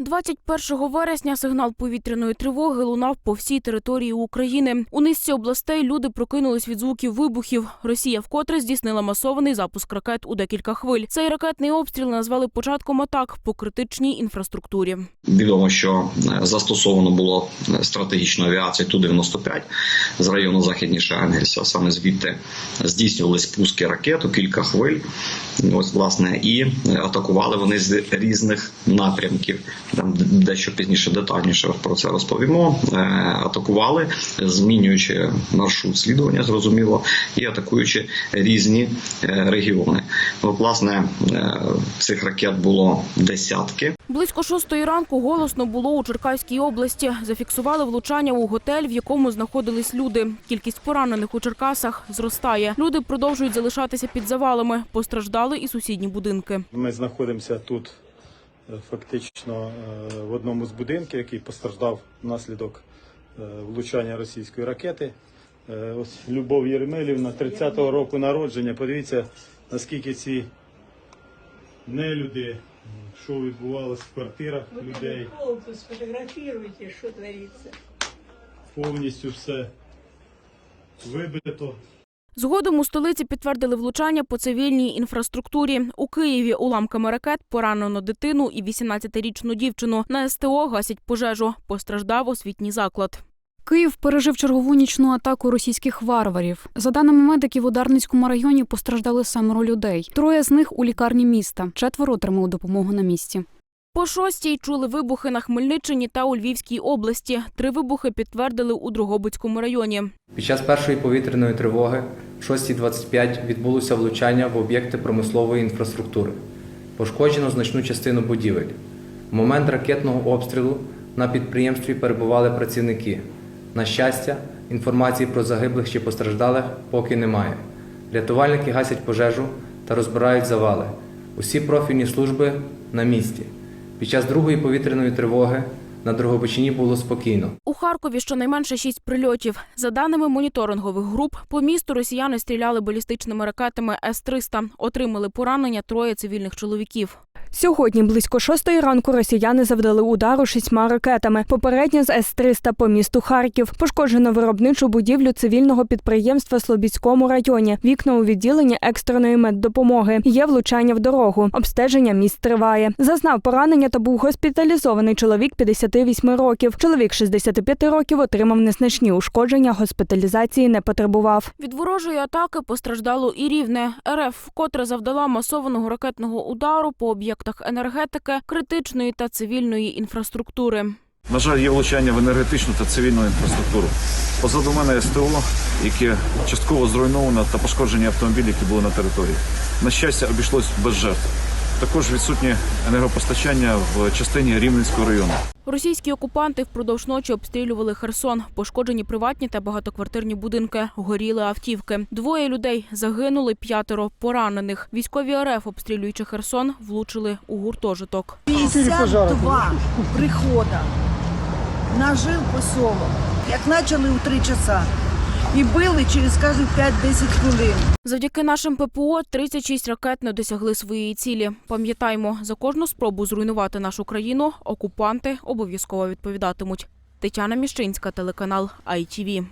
21 вересня сигнал повітряної тривоги лунав по всій території України. У низці областей люди прокинулись від звуків вибухів. Росія вкотре здійснила масований запуск ракет у декілька хвиль. Цей ракетний обстріл назвали початком атак по критичній інфраструктурі. Відомо, що е, застосовано було е, стратегічну авіацію Ту-95 з району західніше Ангельса. Саме звідти здійснювались пуски ракет у кілька хвиль. Ось власне і е, атакували вони з різних напрямків. Там дещо пізніше детальніше про це розповімо. Е, Атакували, змінюючи маршрут слідування, зрозуміло, і атакуючи різні е, регіони. От, власне, е, цих ракет було десятки. Близько шостої ранку голосно було у Черкаській області. Зафіксували влучання у готель, в якому знаходились люди. Кількість поранених у Черкасах зростає. Люди продовжують залишатися під завалами. Постраждали і сусідні будинки. Ми знаходимося тут фактично е, в одному з будинків, який постраждав внаслідок е, влучання російської ракети. Е, Ось Любов Єремелівна, 30-го року народження. Подивіться, наскільки ці нелюди, що відбувалося в квартирах людей, Полку сфотографируйте, что творится. повністю все вибито. Згодом у столиці підтвердили влучання по цивільній інфраструктурі. У Києві уламками ракет поранено дитину і 18-річну дівчину. На СТО гасять пожежу. Постраждав освітній заклад. Київ пережив чергову нічну атаку російських варварів. За даними медиків, у Дарницькому районі постраждали семеро людей. Троє з них у лікарні міста. Четверо отримали допомогу на місці. По шостій чули вибухи на Хмельниччині та у Львівській області. Три вибухи підтвердили у Дрогобицькому районі. Під час першої повітряної тривоги в 6.25 відбулося влучання в об'єкти промислової інфраструктури. Пошкоджено значну частину будівель. В момент ракетного обстрілу на підприємстві перебували працівники. На щастя, інформації про загиблих чи постраждалих поки немає. Рятувальники гасять пожежу та розбирають завали. Усі профільні служби на місці. Під час другої повітряної тривоги на Дрогобичині було спокійно. У Харкові щонайменше шість прильотів. За даними моніторингових груп, по місту росіяни стріляли балістичними ракетами С-300. Отримали поранення троє цивільних чоловіків. Сьогодні близько шостої ранку росіяни завдали удару шістьма ракетами. Попередньо з С-300 по місту Харків. Пошкоджено виробничу будівлю цивільного підприємства Слобідському районі. Вікна у відділенні екстреної меддопомоги. Є влучання в дорогу. Обстеження місць триває. Зазнав поранення та був госпіталізований чоловік 58 років. Чоловік 65 років отримав незначні ушкодження. Госпіталізації не потребував. Від ворожої атаки постраждало і рівне. РФ вкотре завдала масованого ракетного удару по об'єктах енергетики, критичної та цивільної інфраструктури. На жаль, є влучання в енергетичну та цивільну інфраструктуру. Позаду мене СТО, яке частково зруйновано та пошкоджені автомобілі, які були на території. На щастя, обійшлось без жертв. Також відсутнє енергопостачання в частині Рівненського району. Російські окупанти впродовж ночі обстрілювали Херсон. Пошкоджені приватні та багатоквартирні будинки, горіли автівки. Двоє людей загинули, п'ятеро поранених. Військові РФ, обстрілюючи Херсон, влучили у гуртожиток. 52 прихода на жил поселок. Як почали у 3 часа. І били через кожні 5-10 хвилин. Завдяки нашим ППО 36 ракет не досягли своєї цілі. Пам'ятаймо, за кожну спробу зруйнувати нашу країну окупанти обов'язково відповідатимуть. Тетяна Міщинська, телеканал ITV.